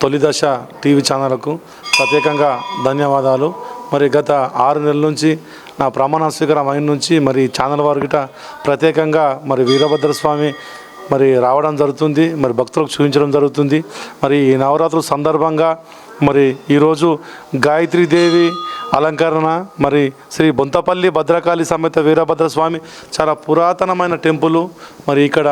తొలి దశ టీవీ ఛానళ్ళకు ప్రత్యేకంగా ధన్యవాదాలు. మరి గత ఆరు నెలల నుంచి నా ప్రమాణ స్వీకారం అయిన నుంచి మరి ఛానల్ వారి గిట ప్రత్యేకంగా మరి వీరభద్ర స్వామి మరి రావడం జరుగుతుంది మరి భక్తులకు చూపించడం జరుగుతుంది. మరి ఈ నవరాత్రుల సందర్భంగా మరి ఈరోజు గాయత్రీదేవి అలంకరణ మరి శ్రీ బొంతపల్లి భద్రకాళి సమేత వీరభద్ర స్వామి చాలా పురాతనమైన టెంపుల్. మరి ఇక్కడ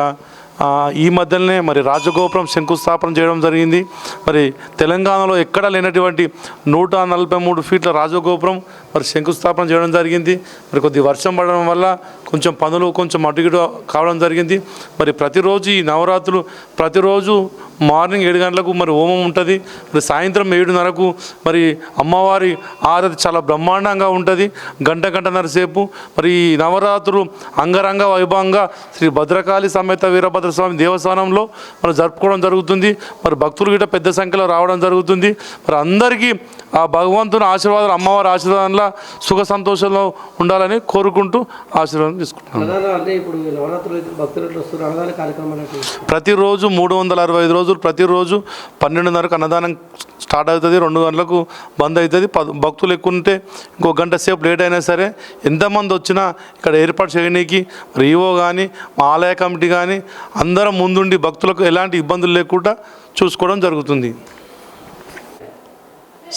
ఈ మధ్యనే మరి రాజగోపురం శంకుస్థాపన చేయడం జరిగింది. మరి తెలంగాణలో ఎక్కడ లేనటువంటి నూట నలభై మూడు ఫీట్ల రాజగోపురం మరి శంకుస్థాపన చేయడం జరిగింది. మరి కొద్ది వర్షం పడడం వల్ల కొంచెం పనులు కొంచెం అటు ఇటు కావడం జరిగింది. మరి ప్రతిరోజు ఈ నవరాత్రులు ప్రతిరోజు మార్నింగ్ ఏడు గంటలకు మరి హోమం ఉంటుంది మరి సాయంత్రం ఏడున్నరకు మరి అమ్మవారి ఆరతి చాలా బ్రహ్మాండంగా ఉంటుంది. గంట గంటన్నర సేపు మరి ఈ నవరాత్రులు అంగరంగ వైభవంగా శ్రీ భద్రకాళి సమేత వీరభద్ర స్వామి దేవస్థానంలో మనం జరుపుకోవడం జరుగుతుంది. మరి భక్తులు గిట్ట పెద్ద సంఖ్యలో రావడం జరుగుతుంది. మరి అందరికీ ఆ భగవంతుని ఆశీర్వాదాలు అమ్మవారి ఆశీర్వాదంలో సుఖ సంతోషంలో ఉండాలని కోరుకుంటూ ఆశీర్వాదం తీసుకుంటున్నాను. ప్రతిరోజు మూడు వందల అరవై ఐదు రోజులు ప్రతిరోజు పన్నెండున్నరకు అన్నదానం స్టార్ట్ అవుతుంది రెండు గంటలకు బంద్ అవుతుంది. భక్తులు ఎక్కువ ఉంటే ఇంకో గంట సేపు లేట్ అయినా సరే ఎంతమంది వచ్చినా ఇక్కడ ఏర్పాటు చేయడానికి రీఓ కానీ మా ఆలయ కమిటీ కానీ అందరం ముందుండి భక్తులకు ఎలాంటి ఇబ్బందులు లేకుండా చూసుకోవడం జరుగుతుంది.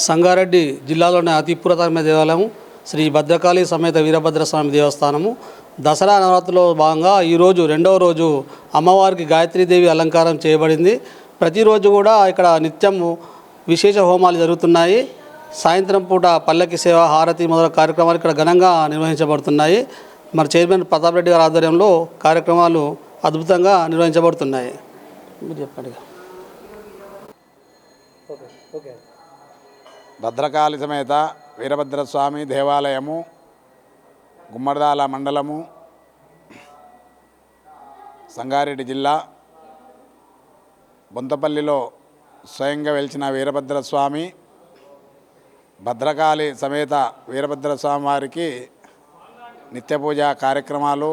సంగారెడ్డి జిల్లాలోని అతి పురాతనమైన దేవాలయం శ్రీ భద్రకాళి సమేత వీరభద్ర స్వామి దేవస్థానము. దసరా నవరాత్రిలో భాగంగా ఈరోజు రెండవ రోజు అమ్మవారికి గాయత్రీదేవి అలంకారం చేయబడింది. ప్రతిరోజు కూడా ఇక్కడ నిత్యము విశేష హోమాలు జరుగుతున్నాయి. సాయంత్రం పూట పల్లకి సేవ హారతి మొదలైన కార్యక్రమాలు ఇక్కడ ఘనంగా నిర్వహించబడుతున్నాయి. మరి చైర్మన్ ప్రతాప్ రెడ్డి గారి ఆధ్వర్యంలో కార్యక్రమాలు అద్భుతంగా నిర్వహించబడుతున్నాయి. మీరు చెప్పండి. భద్రకాళి సమేత వీరభద్రస్వామి దేవాలయము గుమ్మడిదాల మండలము సంగారెడ్డి జిల్లా బొంతపల్లిలో స్వయంగా వెలిచిన వీరభద్రస్వామి భద్రకాళి సమేత వీరభద్రస్వామి వారికి నిత్య పూజ కార్యక్రమాలు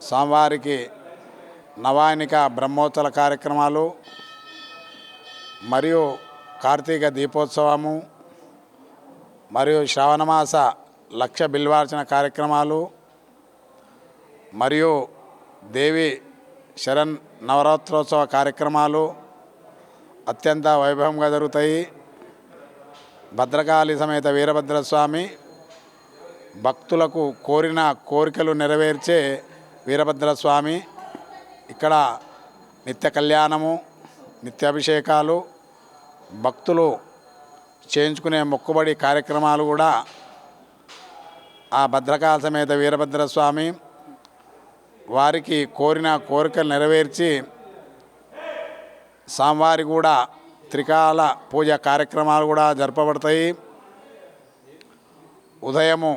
స్వామివారికి నవాయనిక బ్రహ్మోత్సవ కార్యక్రమాలు మరియు కార్తీక దీపోత్సవము మరియు శ్రావణమాస లక్ష బిల్వార్చన కార్యక్రమాలు మరియు దేవి శరణ్ నవరాత్రోత్సవ కార్యక్రమాలు అత్యంత వైభవంగా జరుగుతాయి. భద్రకాళి సమేత వీరభద్రస్వామి భక్తులకు కోరిన కోరికలు నెరవేర్చే వీరభద్రస్వామి. ఇక్కడ నిత్య కళ్యాణము నిత్యాభిషేకాలు భక్తులు చేయించుకునే మొక్కుబడి కార్యక్రమాలు కూడా ఆ భద్రకాళ సమేత వీరభద్రస్వామి వారికి కోరిన కోరికలు నెరవేర్చి స్వామివారి కూడా త్రికాల పూజ కార్యక్రమాలు కూడా జరపబడతాయి. ఉదయము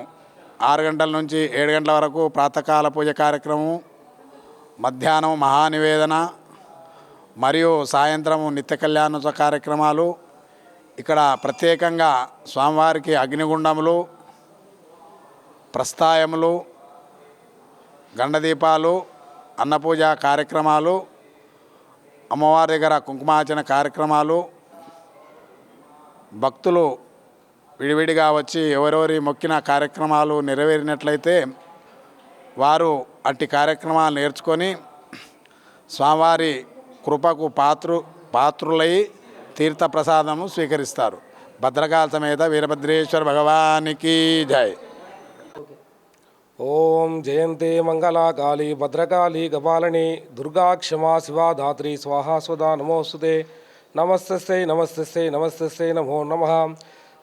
ఆరు గంటల నుంచి ఏడు గంటల వరకు ప్రాతకాల పూజ కార్యక్రమం మధ్యాహ్నం మహానివేదన మరియు సాయంత్రం నిత్య కళ్యాణోత్సవ కార్యక్రమాలు ఇక్కడ ప్రత్యేకంగా స్వామివారికి అగ్నిగుండములు ప్రస్థాయములు గండదీపాలు అన్నపూజ కార్యక్రమాలు అమ్మవారి దగ్గర కుంకుమార్చన కార్యక్రమాలు భక్తులు విడివిడిగా వచ్చి ఎవరెవరి మొక్కిన కార్యక్రమాలు నెరవేరినట్లయితే వారు అట్టి కార్యక్రమాలు నేర్చుకొని స్వామివారి కృపకు పాత్రు పాత్రులై తీర్థప్రసాదము స్వీకరిస్తారు. భద్రకాల సమేత వీరభద్రేశ్వర భగవానికి జై. ఓం జయంతే మంగళాకాళి భద్రకాళి గపాలని దుర్గా క్షమా శివా ధాత్రి స్వాహా స్వదా నమోస్తుతే. నమస్తస్తే నమస్తస్తే నమస్తస్తే నమో నమ.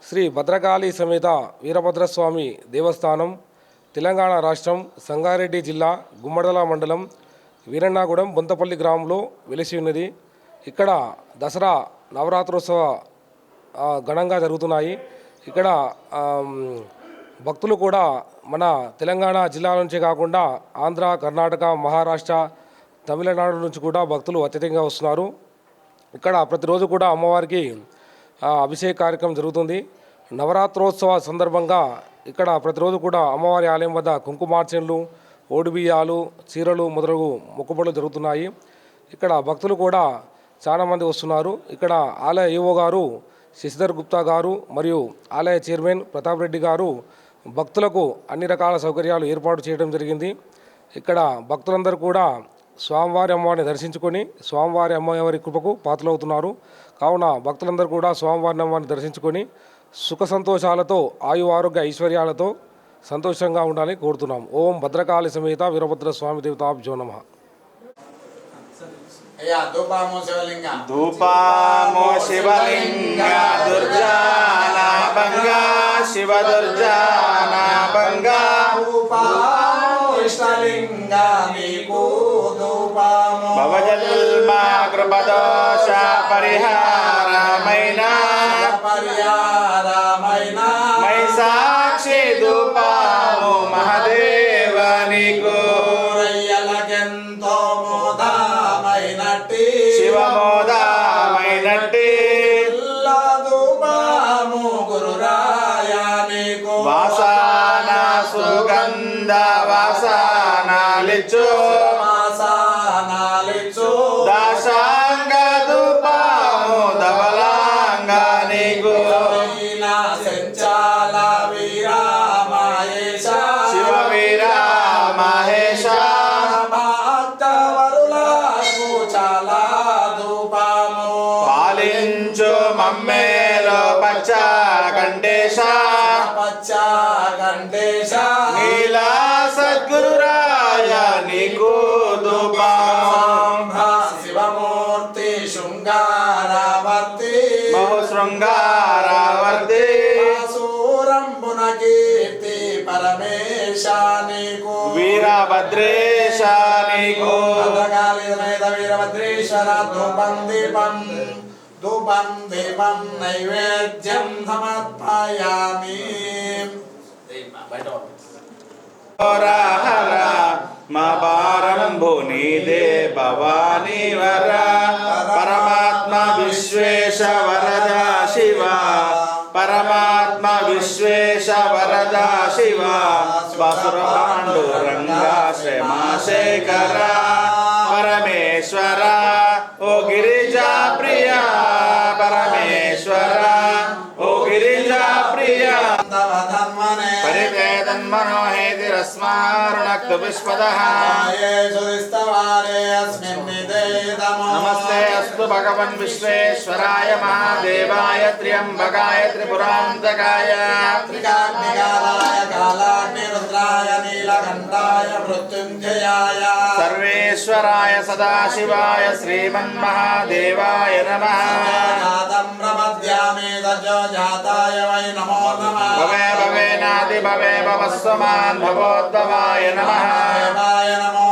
శ్రీ భద్రకాళి సమేత వీరభద్రస్వామి దేవస్థానం తెలంగాణ రాష్ట్రం సంగారెడ్డి జిల్లా గుమ్మడల మండలం వీరన్నాగూడెం బొంతపల్లి గ్రామంలో వెలిసి ఉన్నది. ఇక్కడ దసరా నవరాత్రోత్సవ ఘనంగా జరుగుతున్నాయి. ఇక్కడ భక్తులు కూడా మన తెలంగాణ జిల్లాల నుంచే కాకుండా ఆంధ్ర కర్ణాటక మహారాష్ట్ర తమిళనాడు నుంచి కూడా భక్తులు అత్యధికంగా వస్తున్నారు. ఇక్కడ ప్రతిరోజు కూడా అమ్మవారికి అభిషేక కార్యక్రమం జరుగుతుంది. నవరాత్రోత్సవ సందర్భంగా ఇక్కడ ప్రతిరోజు కూడా అమ్మవారి ఆలయం వద్ద కుంకుమార్చనలు ఓడిబియ్యాలు చీరలు మొదలగు మొక్కుబడులు జరుగుతున్నాయి. ఇక్కడ భక్తులు కూడా చాలామంది వస్తున్నారు. ఇక్కడ ఆలయ ఈవో గారు శశిధర్ గుప్తా గారు మరియు ఆలయ చైర్మన్ ప్రతాప్ రెడ్డి గారు భక్తులకు అన్ని రకాల సౌకర్యాలు ఏర్పాటు చేయడం జరిగింది. ఇక్కడ భక్తులందరూ కూడా స్వామివారి అమ్మవారిని దర్శించుకొని స్వామివారి అమ్మవారి కృపకు పాత్రలవుతున్నారు. కావున భక్తులందరూ కూడా స్వామివారి అమ్మవారిని దర్శించుకొని సుఖ సంతోషాలతో ఆయు ఆరోగ్య ఐశ్వర్యాలతో సంతోషంగా ఉండాలని కోరుతున్నాం. ఓం భద్రకాళి సమేత వీరభద్ర స్వామి దేవతాభ్యో నమ. అయ్యా ధూపాము శివలింగ. ధూపామో శివలింగ దుర్జానాభంగ శివ దుర్జానాభంగ ఇష్టలింగ నీకు ధూపాము. భవజల్మా కృపదోష పరిహారమైన. పర్యారమైన మై సాక్షి ధూపాము 있죠. వీరభద్రేశ నీకు భద్రకాళి సమేత వీరభద్రేశ్వర ధూపం దీపం ధూపం దీపం నైవేద్యం సమర్పయామి. మా భారంభు నీదే భవానీ వర పరమాత్మ విశ్వేశ వరద శివ. పరమాత్మ విశ్వేశ వరద శివ. వసుర పాండురంగ secará. పరివేదన్మనోహేతిరస్మారుణక్తు విశ్వదః నమస్తే అస్తు భగవన్ విశ్వేశ్వరాయ మహాదేవాయ త్ర్యంబకాయ త్రిపురాంతకాయ త్రికాగ్నికాలాయ కాలాగ్నిరుద్రాయ నీలకంఠాయ మృత్యుంజయాయ సర్వేశ్వరాయ సదాశివాయ శ్రీమన్మహాదేవాయ నమః జాతం ప్రపద్యామి తజో జాతాయ వై నమో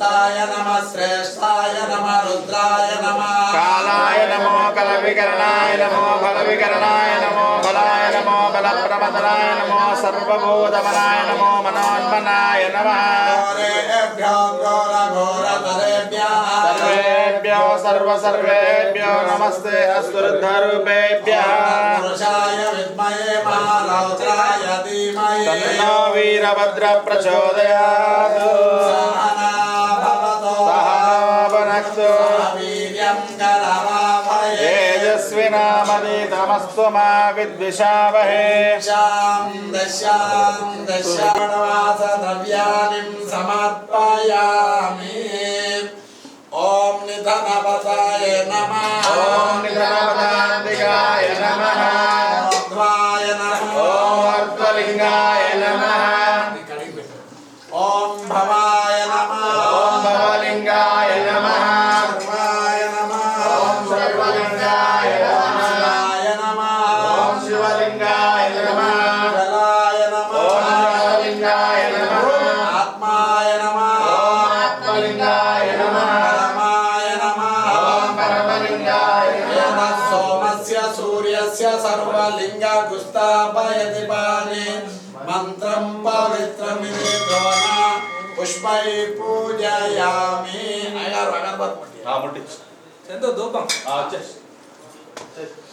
భవోద్భవాయ నమః దేవాయ నమో రుద్రాయ నమ. కాలాయ నమో కల వికరణాయ నమో బల వికరణాయ నమో బలాయ నమో బల ప్రమదనాయ నమో సర్వభూతమనాయ నమో మనోన్మనాయ నమః. సర్వేభ్యో సర్వ సర్వేభ్యో నమస్తే పురుషాయ విద్మహే మహారౌద్రాయ ధీమహి. తన్నో వీరభద్ర ప్రచోదయాత్. తేజస్వినామనీతమస్తు మా విద్విషావహే శాం దశాం దశాణవాస ద్రవ్యానిం సమర్పయామి ఓం నిధనవసాయ నమః ఓం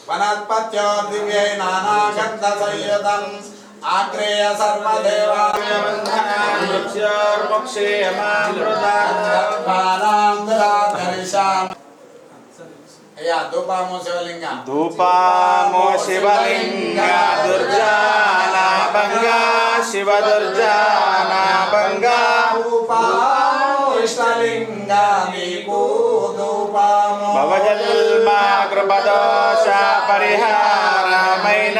వనస్పత్యో దివ్యై నానాగంధ సంయుతం ఆగ్రేయ సర్వదేవా మృత్యోర్ముక్షేయమామృత భారాం దురాధరిషాం అయ్యా ధూపాము శివలింగ ధూపామో శివలింగ దుర్జానాభంగా శివ దుర్జానాభంగా ఇష్టలింగ నీకు ధూపాము భవజన్మ కృపదోష పరిహారమైన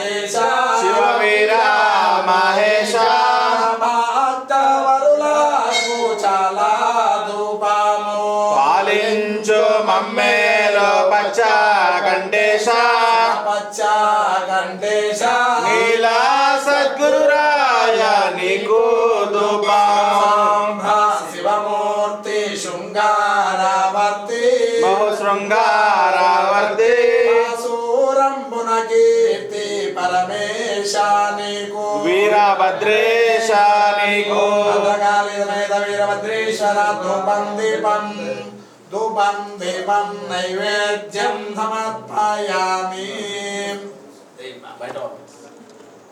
Israel. నీకు. వీరభద్రేశ నీకు వీరభద్రేశ్వర ధూపం దీపం ధూపం దీపం నైవేద్యం సమర్పయామి. ధనం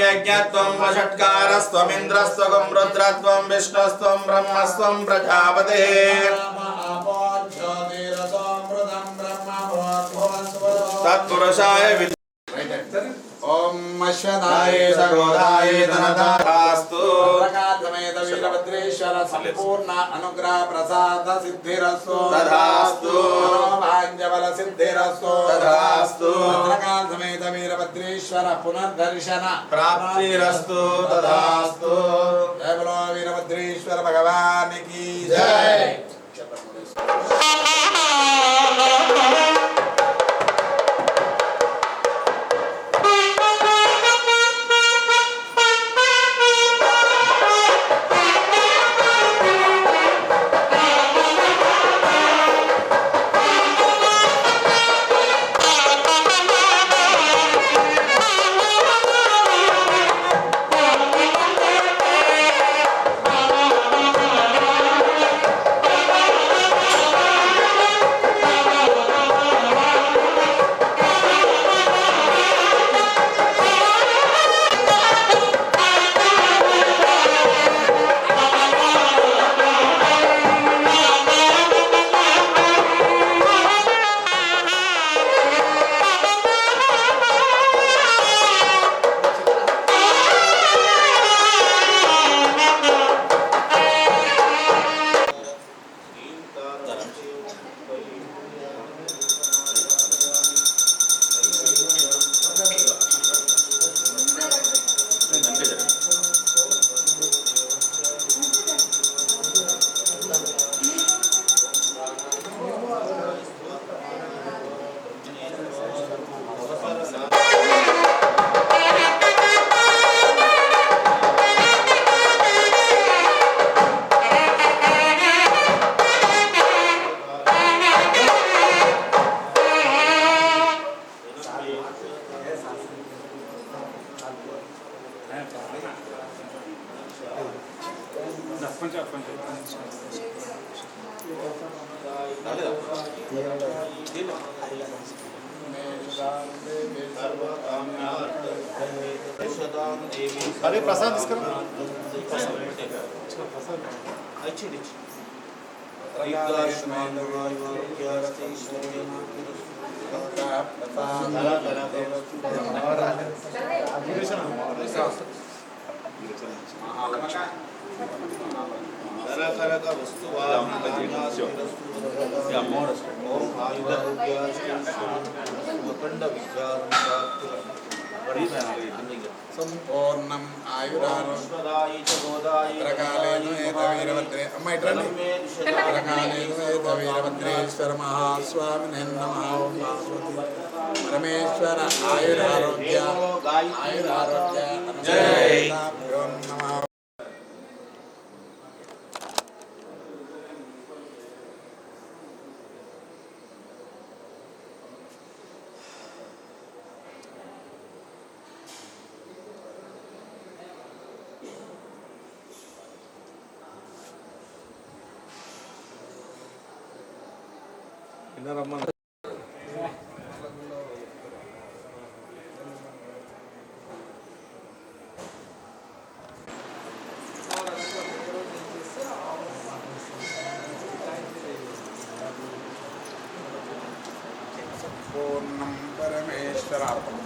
यज्ञत्वं वषट्कारस्त्वमिन्द्रस्त्वं रुद्रत्वं विष्णुस्त्वं ब्रह्मस्त्वं प्रजापते। तत्पुरुषाय ओम मश्वदाय सगोदाय धनदाय వీరభద్రేశ్వర సంపూర్ణ అనుగ్రహ ప్రసాద సిద్ధిరస్సు తథాస్తు. సిద్ధిరస్సు తథాస్తు. సమేత వీరభద్రేశ్వర పునర్దర్శన ప్రాప్తిరస్తు తథాస్తు జయ బలో వీరభద్రేశ్వర భగవానికి. అరే ప్రసాద్ తీసుకురా కరకరక వస్తు സമ്പൂർണം ആയുരാരോഗ്യകാലേനേതവീരഭദ്രേ അമ്മ ഇട്ടേ കാലേനേതവീരഭദ്രേശ്വര മഹാസ്വാമിനെ നമ. പരമേശ്വര ആയുരാരോഗ്യ ആയുരാരോഗ്യ ജയ. విన్నారమ్మా పూర్ణం పరమేశ్వరార్పణం